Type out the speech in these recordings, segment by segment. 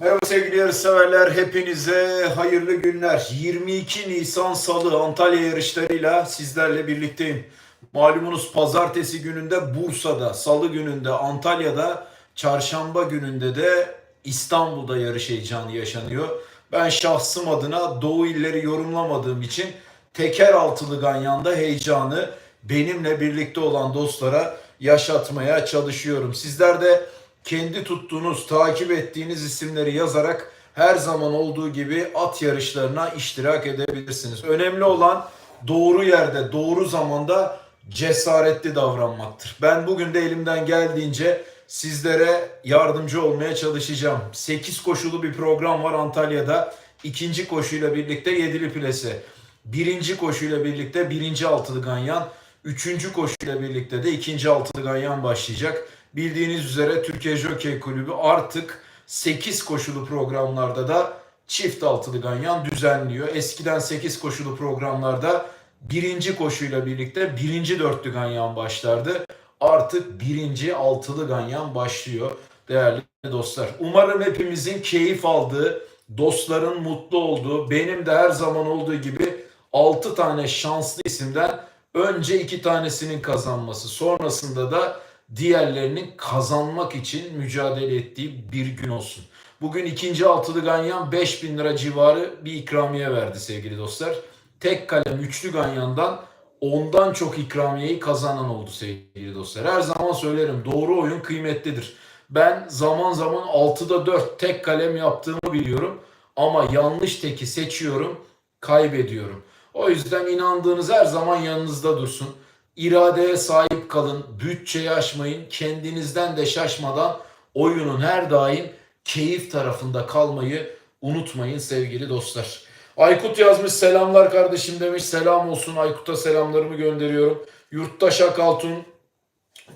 Merhaba sevgili yarışseverler, hepinize hayırlı günler. 22 Nisan Salı Antalya yarışlarıyla sizlerle birlikteyim. Malumunuz pazartesi gününde Bursa'da, salı gününde Antalya'da, çarşamba gününde de İstanbul'da yarış heyecanı yaşanıyor. Ben şahsım adına Doğu illeri yorumlamadığım için teker altılı ganyanda heyecanı benimle birlikte olan dostlara yaşatmaya çalışıyorum. Sizler de kendi tuttuğunuz, takip ettiğiniz isimleri yazarak her zaman olduğu gibi at yarışlarına iştirak edebilirsiniz. Önemli olan doğru yerde, doğru zamanda cesaretli davranmaktır. Ben bugün de elimden geldiğince sizlere yardımcı olmaya çalışacağım. 8 koşulu bir program var Antalya'da. İkinci koşuyla birlikte yedili plase. Birinci koşuyla birlikte birinci altılı ganyan. Üçüncü koşuyla birlikte de ikinci altılı ganyan başlayacak. Bildiğiniz üzere Türkiye Jockey Kulübü artık 8 koşulu programlarda da çift altılı ganyan düzenliyor. Eskiden 8 koşulu programlarda birinci koşuyla birlikte birinci dörtlü ganyan başlardı. Artık birinci altılı ganyan başlıyor değerli dostlar. Umarım hepimizin keyif aldığı, dostların mutlu olduğu, benim de her zaman olduğu gibi 6 tane şanslı isimden önce 2 tanesinin kazanması, sonrasında da diğerlerinin kazanmak için mücadele ettiği bir gün olsun. Bugün ikinci altılı ganyan 5000 lira civarı bir ikramiye verdi sevgili dostlar. Tek kalem üçlü ganyandan ondan çok ikramiyeyi kazanan oldu sevgili dostlar. Her zaman söylerim doğru oyun kıymetlidir. Ben zaman zaman 6'da 4 tek kalem yaptığımı biliyorum ama yanlış teki seçiyorum, kaybediyorum. O yüzden inandığınız her zaman yanınızda dursun. İradeye sahip kalın, bütçeyi aşmayın, kendinizden de şaşmadan oyunun her daim keyif tarafında kalmayı unutmayın sevgili dostlar. Aykut yazmış selamlar kardeşim demiş. Selam olsun Aykut'a selamlarımı gönderiyorum. Yurttaş Akaltun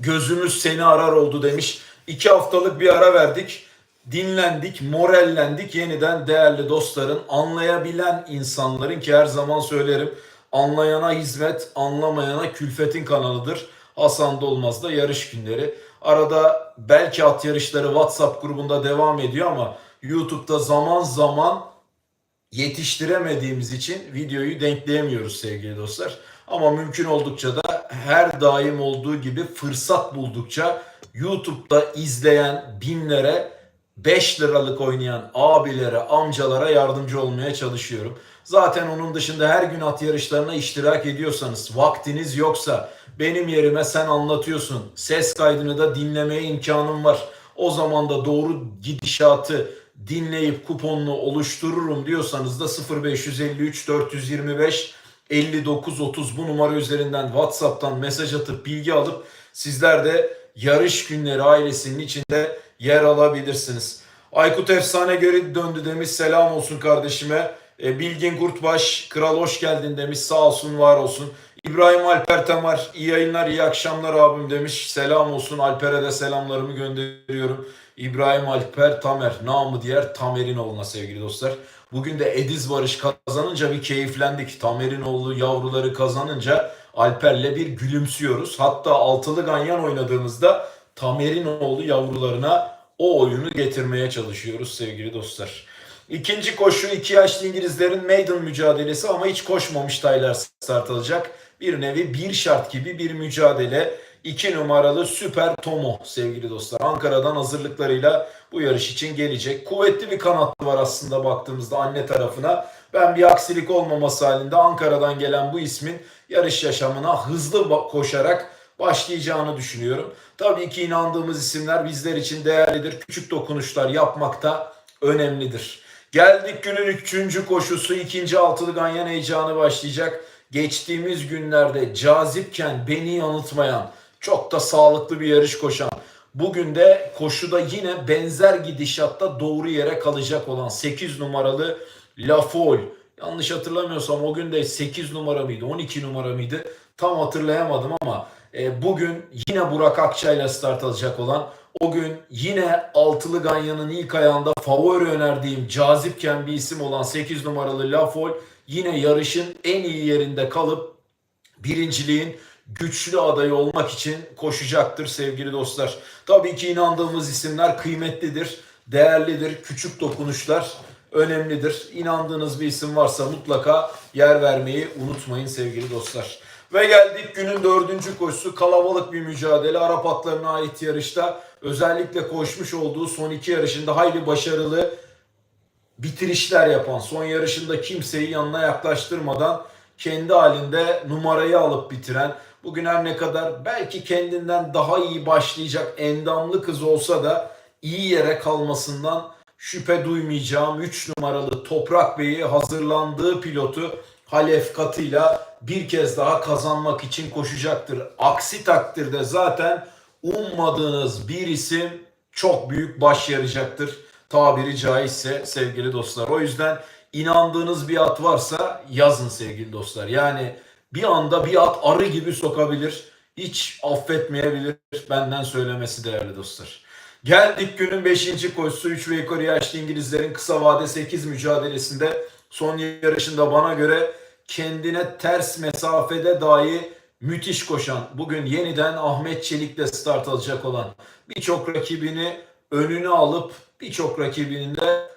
gözümüz seni arar oldu demiş. İki haftalık bir ara verdik. Dinlendik, morallendik. Yeniden değerli dostların, anlayabilen insanların ki her zaman söylerim. Anlayana hizmet, anlamayana külfetin kanalıdır. Hasan Dolmaz da yarış günleri. Arada belki at yarışları WhatsApp grubunda devam ediyor ama YouTube'da zaman zaman yetiştiremediğimiz için videoyu denkleyemiyoruz sevgili dostlar. Ama mümkün oldukça da her daim olduğu gibi fırsat buldukça YouTube'da izleyen binlere 5 liralık oynayan abilere, amcalara yardımcı olmaya çalışıyorum. Zaten onun dışında her gün at yarışlarına iştirak ediyorsanız, vaktiniz yoksa benim yerime sen anlatıyorsun. Ses kaydını da dinlemeye imkanım var. O zaman da doğru gidişatı dinleyip kuponunu oluştururum diyorsanız da 0553 425 59 30 bu numara üzerinden WhatsApp'tan mesaj atıp bilgi alıp sizler de yarış günleri ailesinin içinde yer alabilirsiniz. Aykut Efsane geri döndü demiş. Selam olsun kardeşime. E, Bilgin Kurtbaş, kral hoş geldin demiş. Sağ olsun, var olsun. İbrahim Alper Tamar, iyi yayınlar, iyi akşamlar abim demiş. Selam olsun. Alper'e de selamlarımı gönderiyorum. İbrahim Alper Tamer, namı diğer Tamer'in oğluna sevgili dostlar. Bugün de Ediz Barış kazanınca bir keyiflendik. Tamer'in oğlu yavruları kazanınca Alper'le bir gülümsüyoruz. Hatta altılı ganyan oynadığımızda Tamer'in oğlu yavrularına o oyunu getirmeye çalışıyoruz sevgili dostlar. İkinci koşu iki yaşlı İngilizlerin maiden mücadelesi ama hiç koşmamış taylar start alacak. Bir nevi bir şart gibi bir mücadele. İki numaralı Süper Tomo sevgili dostlar. Ankara'dan hazırlıklarıyla bu yarış için gelecek. Kuvvetli bir kanatlı var aslında baktığımızda anne tarafına. Ben bir aksilik olmaması halinde Ankara'dan gelen bu ismin yarış yaşamına hızlı koşarak başlayacağını düşünüyorum. Tabii ki inandığımız isimler bizler için değerlidir. Küçük dokunuşlar yapmak da önemlidir. Geldik günün üçüncü koşusu. ikinci altılı ganyan heyecanı başlayacak. Geçtiğimiz günlerde cazipken beni yanıltmayan, çok da sağlıklı bir yarış koşan, bugün de koşuda yine benzer gidişatta doğru yere kalacak olan 8 numaralı La Folle. Yanlış hatırlamıyorsam o gün de 8 numara mıydı, 12 numara mıydı? Tam hatırlayamadım ama e, bugün yine Burak Akça ile start alacak olan o gün yine altılı ganyanın ilk ayağında favori önerdiğim cazipken bir isim olan 8 numaralı Lafol yine yarışın en iyi yerinde kalıp birinciliğin güçlü adayı olmak için koşacaktır sevgili dostlar. Tabii ki inandığımız isimler kıymetlidir. değerlidir. Küçük dokunuşlar önemlidir. İnandığınız bir isim varsa mutlaka yer vermeyi unutmayın sevgili dostlar. Ve geldik günün dördüncü koşusu kalabalık bir mücadele. Arap atlarına ait yarışta özellikle koşmuş olduğu son iki yarışında hayli başarılı bitirişler yapan, son yarışında kimseyi yanına yaklaştırmadan kendi halinde numarayı alıp bitiren, bugün her ne kadar belki kendinden daha iyi başlayacak endamlı kız olsa da iyi yere kalmasından şüphe duymayacağım 3 numaralı Toprak Bey'i hazırlandığı pilotu Halef Katı'yla bir kez daha kazanmak için koşacaktır. Aksi takdirde zaten ummadığınız bir isim çok büyük baş yarayacaktır. Tabiri caizse sevgili dostlar. O yüzden inandığınız bir at varsa yazın sevgili dostlar. Yani bir anda bir at arı gibi sokabilir. Hiç affetmeyebilir benden söylemesi değerli dostlar. Geldik günün 5. koşusu 3 ve yukarı yaşlı İngilizlerin kısa vade 8 mücadelesinde son yarışında bana göre kendine ters mesafede dahi müthiş koşan, bugün yeniden Ahmet Çelik'le start alacak olan birçok rakibini önüne alıp birçok rakibinin de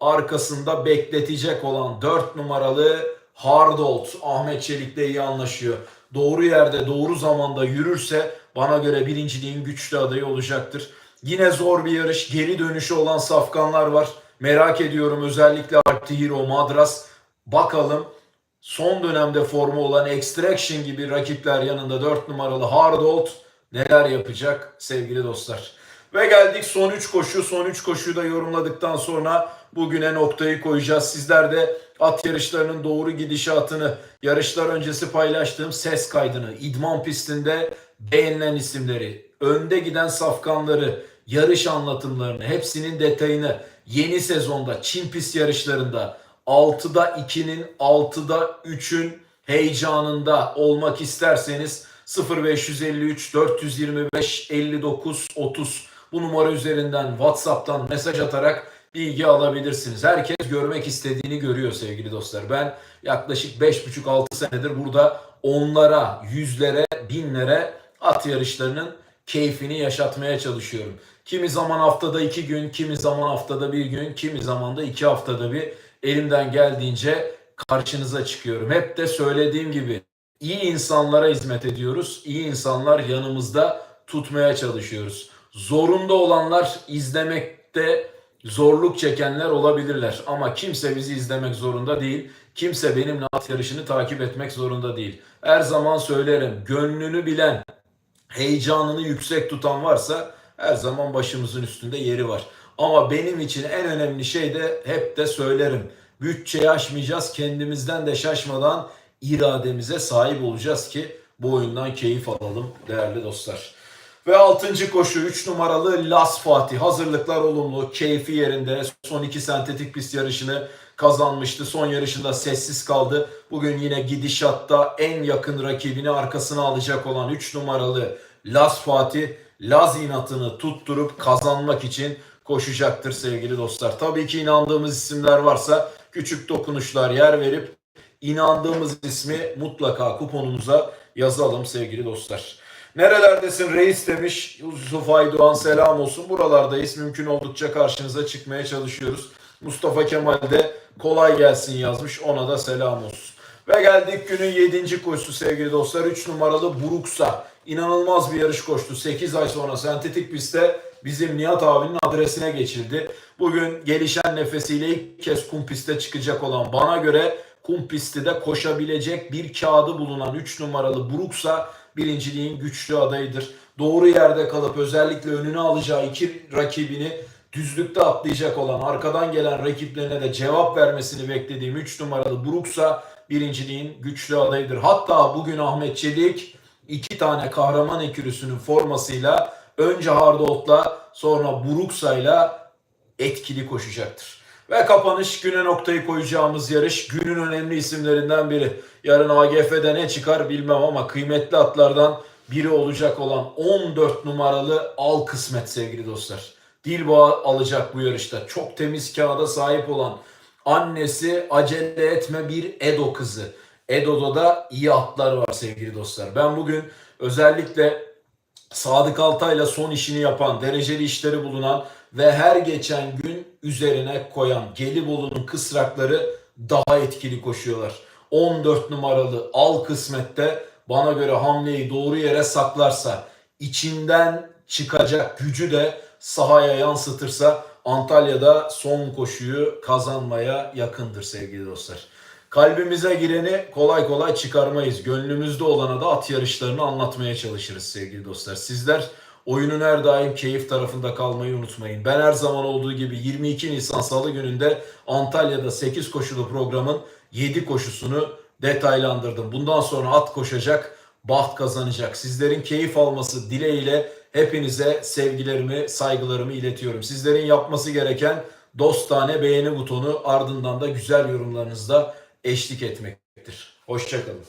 arkasında bekletecek olan 4 numaralı Hardolt Ahmet Çelik'le iyi anlaşıyor. Doğru yerde doğru zamanda yürürse bana göre birinciliğin güçlü adayı olacaktır. Yine zor bir yarış. Geri dönüşü olan safkanlar var. Merak ediyorum özellikle Artihiro Madras. Bakalım son dönemde formu olan Extraction gibi rakipler yanında 4 numaralı Hardolt neler yapacak sevgili dostlar. Ve geldik son 3 koşu. Son 3 koşuyu da yorumladıktan sonra bugüne noktayı koyacağız. Sizler de at yarışlarının doğru gidişatını, yarışlar öncesi paylaştığım ses kaydını, idman pistinde beğenilen isimleri, önde giden safkanları, yarış anlatımlarını, hepsinin detayını yeni sezonda Çin pist yarışlarında 6'da 2'nin 6'da 3'ün heyecanında olmak isterseniz 0553 425 59 30 bu numara üzerinden WhatsApp'tan mesaj atarak bilgi alabilirsiniz. Herkes görmek istediğini görüyor sevgili dostlar. Ben yaklaşık 5,5-6 senedir burada onlara, yüzlere, binlere at yarışlarının keyfini yaşatmaya çalışıyorum. Kimi zaman haftada iki gün, kimi zaman haftada bir gün, kimi zaman da iki haftada bir elimden geldiğince karşınıza çıkıyorum. Hep de söylediğim gibi iyi insanlara hizmet ediyoruz. İyi insanlar yanımızda tutmaya çalışıyoruz. Zorunda olanlar izlemekte zorluk çekenler olabilirler. Ama kimse bizi izlemek zorunda değil. Kimse benimle at yarışını takip etmek zorunda değil. Her zaman söylerim gönlünü bilen, heyecanını yüksek tutan varsa her zaman başımızın üstünde yeri var. Ama benim için en önemli şey de hep de söylerim. Bütçeyi aşmayacağız. Kendimizden de şaşmadan irademize sahip olacağız ki bu oyundan keyif alalım değerli dostlar. Ve 6. koşu 3 numaralı Las Fatih. Hazırlıklar olumlu, keyfi yerinde. Son iki sentetik pist yarışını kazanmıştı. Son yarışında sessiz kaldı. Bugün yine gidişatta en yakın rakibini arkasına alacak olan 3 numaralı Las Fatih. Laz inatını tutturup kazanmak için koşacaktır sevgili dostlar. Tabii ki inandığımız isimler varsa küçük dokunuşlar yer verip inandığımız ismi mutlaka kuponumuza yazalım sevgili dostlar. Nerelerdesin reis demiş Yusuf Aydoğan selam olsun. Buralardayız. Mümkün oldukça karşınıza çıkmaya çalışıyoruz. Mustafa Kemal de kolay gelsin yazmış. Ona da selam olsun. Ve geldik günün 7. koşusu sevgili dostlar. 3 numaralı Buruksa. İnanılmaz bir yarış koştu. 8 ay sonra sentetik pistte bizim Nihat abinin adresine geçildi. Bugün gelişen nefesiyle ilk kez kum piste çıkacak olan bana göre kum pisti de koşabilecek bir kağıdı bulunan 3 numaralı Buruksa birinciliğin güçlü adayıdır. Doğru yerde kalıp özellikle önüne alacağı iki rakibini düzlükte atlayacak olan arkadan gelen rakiplerine de cevap vermesini beklediğim 3 numaralı Buruksa birinciliğin güçlü adayıdır. Hatta bugün Ahmet Çelik iki tane kahraman ekürüsünün formasıyla önce Hardolt'la sonra Buruksa'yla etkili koşacaktır. Ve kapanış güne noktayı koyacağımız yarış günün önemli isimlerinden biri. Yarın AGF'de ne çıkar bilmem ama kıymetli atlardan biri olacak olan 14 numaralı Al Kısmet sevgili dostlar. Dilboğa alacak bu yarışta. Çok temiz kağıda sahip olan annesi acele etme bir Edo kızı. Edo'da da iyi atlar var sevgili dostlar. Ben bugün özellikle Sadık Altay'la son işini yapan, dereceli işleri bulunan ve her geçen gün üzerine koyan Gelibolu'nun kısrakları daha etkili koşuyorlar. 14 numaralı Al Kısmet'te bana göre hamleyi doğru yere saklarsa, içinden çıkacak gücü de sahaya yansıtırsa Antalya'da son koşuyu kazanmaya yakındır sevgili dostlar. Kalbimize gireni kolay kolay çıkarmayız. Gönlümüzde olana da at yarışlarını anlatmaya çalışırız sevgili dostlar. Sizler oyunun her daim keyif tarafında kalmayı unutmayın. Ben her zaman olduğu gibi 22 Nisan Salı gününde Antalya'da 8 koşulu programın 7 koşusunu detaylandırdım. Bundan sonra at koşacak, baht kazanacak. Sizlerin keyif alması dileğiyle hepinize sevgilerimi, saygılarımı iletiyorum. Sizlerin yapması gereken dostane beğeni butonu ardından da güzel yorumlarınızla eşlik etmektir. Hoşçakalın.